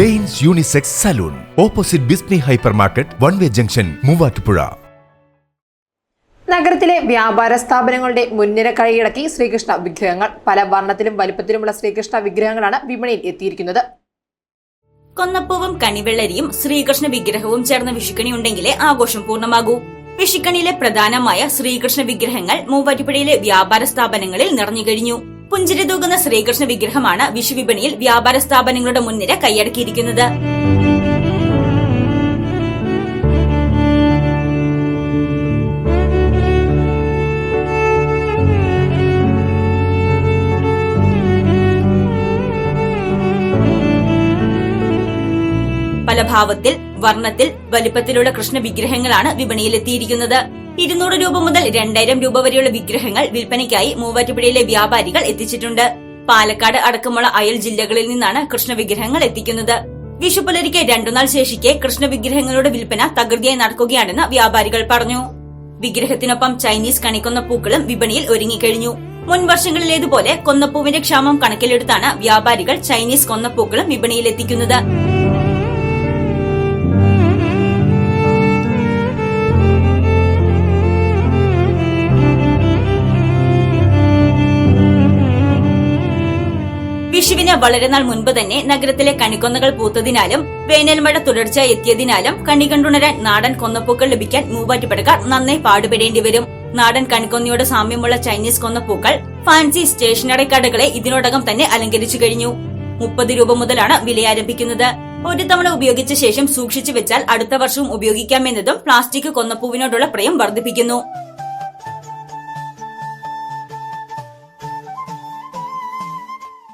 Danes unisex salon. Opposite ബിസ്നി hyper market one way junction Muvattupuzha. നഗരത്തിലെ വ്യാപാര സ്ഥാപനങ്ങളുടെ മുൻനിര കൈയടക്കി ശ്രീകൃഷ്ണ വിഗ്രഹങ്ങൾ. പല വർണത്തിലും വലിപ്പത്തിലുമുള്ള ശ്രീകൃഷ്ണ വിഗ്രഹങ്ങളാണ് വിപണിയിൽ എത്തിയിരിക്കുന്നത്. കൊന്നപ്പൂവും കണിവെള്ളരിയും ശ്രീകൃഷ്ണ വിഗ്രഹവും ചേർന്ന വിഷുക്കണി ഉണ്ടെങ്കിലേ ആഘോഷം പൂർണമാകൂ. വിഷുക്കണിയിലെ പ്രധാനമായ ശ്രീകൃഷ്ണ വിഗ്രഹങ്ങൾ മൂവാറ്റുപുഴയിലെ വ്യാപാര സ്ഥാപനങ്ങളിൽ നിറഞ്ഞു കഴിഞ്ഞു. പുഞ്ചിരി തൂകുന്ന ശ്രീകൃഷ്ണ വിഗ്രഹമാണ് വിഷു വിപണിയിൽ വ്യാപാര സ്ഥാപനങ്ങളുടെ മുൻനിര കൈയടക്കിയിരിക്കുന്നത്. പല ഭാവത്തിൽ വർണത്തിൽ വലിപ്പത്തിലുള്ള കൃഷ്ണ വിഗ്രഹങ്ങളാണ് വിപണിയിലെത്തിയിരിക്കുന്നത്. ഇരുന്നൂറ് രൂപ മുതൽ രണ്ടായിരം രൂപ വരെയുള്ള വിഗ്രഹങ്ങൾ വിൽപ്പനയ്ക്കായി മൂവാറ്റുപുഴയിലെ വ്യാപാരികൾ എത്തിച്ചിട്ടുണ്ട്. പാലക്കാട് അടക്കമുള്ള അയൽ ജില്ലകളിൽ നിന്നാണ് കൃഷ്ണ വിഗ്രഹങ്ങൾ എത്തിക്കുന്നത്. വിഷു പുലരിക്ക് രണ്ടുനാൾ ശേഷിക്കെ കൃഷ്ണ വിഗ്രഹങ്ങളുടെ വിൽപ്പന തകൃതിയായി നടക്കുകയാണെന്ന് വ്യാപാരികൾ പറഞ്ഞു. വിഗ്രഹത്തിനൊപ്പം ചൈനീസ് കണിക്കൊന്ന പൂക്കളും വിപണിയിൽ ഒരുങ്ങിക്കഴിഞ്ഞു. മുൻ വർഷങ്ങളിലേതുപോലെ കൊന്നപ്പൂവിന്റെ ക്ഷാമം കണക്കിലെടുത്താണ് വ്യാപാരികൾ ചൈനീസ് കൊന്നപ്പൂക്കളും വിപണിയിലെത്തിക്കുന്നത് വിഷുവിന് വളരെ നാൾ മുൻപ് തന്നെ നഗരത്തിലെ കണിക്കൊന്നകൾ പൂത്തതിനാലും വേനൽമഴ തുടർച്ച എത്തിയതിനാലും കണി കണ്ടുണരാൻ നാടൻ കൊന്നപ്പൂക്കൾ ലഭിക്കാൻ മൂവാറ്റുപടക്കാർ നന്നായി പാടുപെടേണ്ടി വരും. നാടൻ കണിക്കൊന്നയോട് സാമ്യമുള്ള ചൈനീസ് കൊന്നപ്പൂക്കൾ ഫാൻസി സ്റ്റേഷനറി കടകളെ ഇതിനോടകം തന്നെ അലങ്കരിച്ചു കഴിഞ്ഞു. മുപ്പത് രൂപ മുതലാണ് വില ആരംഭിക്കുന്നത്. ഒരു തവണ ഉപയോഗിച്ച ശേഷം സൂക്ഷിച്ചു വെച്ചാൽ അടുത്ത വർഷവും ഉപയോഗിക്കാമെന്നതും പ്ലാസ്റ്റിക് കൊന്നപ്പൂവിനോടുള്ള പ്രയം വർദ്ധിപ്പിക്കുന്നു.